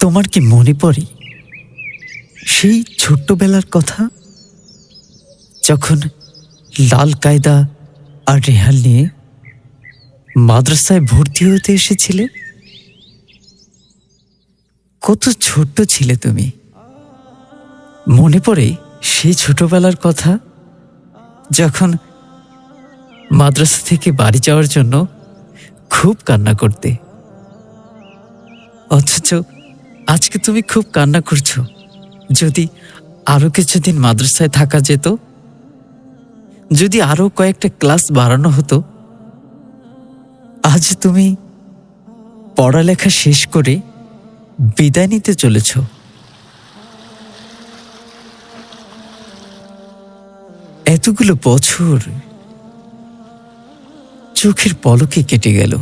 তোমার কি মনে পড়ে? সেই ছোট্টবেলার কথা? যখন লাল কায়দা আর রেহাল নিয়ে মাদ্রাসায় ভর্তি হতে এসেছিলে? কত ছোট্ট ছিলে তুমি। মনে পড়ে সেই ছোটবেলার কথা? যখন মাদ্রাসা থেকে বাড়ি যাওয়ার জন্য খুব কান্না করতে। অথচ আজকে তুমি খুব কান্না করছ। যদি আরও কিছুদিন মাদ্রাসায় থাকা যেত, যদি আরও কয়েকটা ক্লাস বাড়ানো হতো, আজ তুমি পড়ালেখা শেষ করে বিদায় নিতে চলেছ। এতগুলো বছর চোখের পলকে কেটে গেল।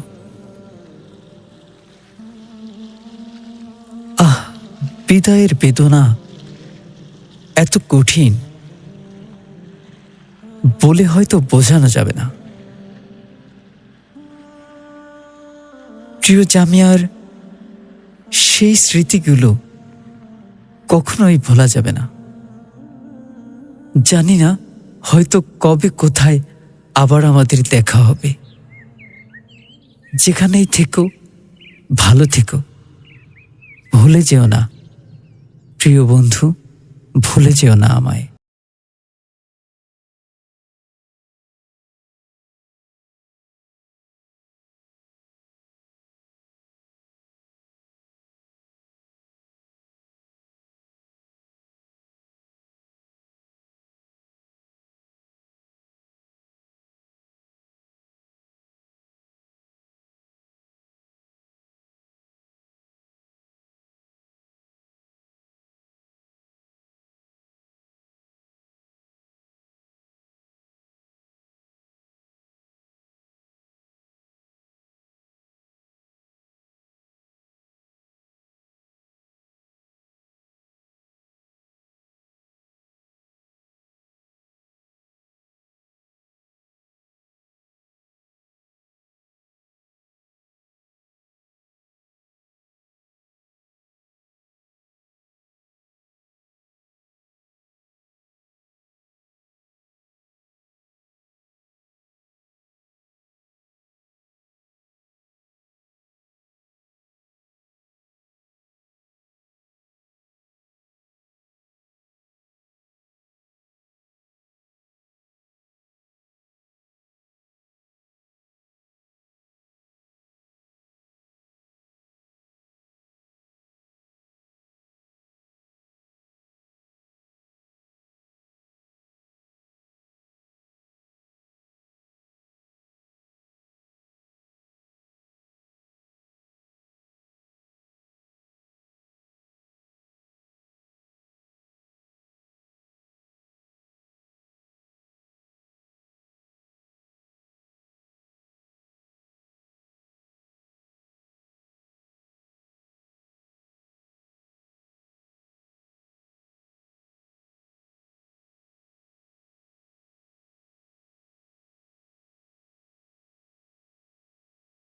বিদায়ের বেদনা এত কঠিন, বলে হয়তো বোঝানো যাবে না। প্রিয় জামিয়ার, সেই স্মৃতিগুলো কখনোই ভোলা যাবে না। জানি না হয়তো কবে কোথায় আবার আমাদের দেখা হবে। যেখানেই থেকো, ভালো থেকো, ভুলে যেও না। প্রিয় বন্ধু ভুলে যেও না আমায়।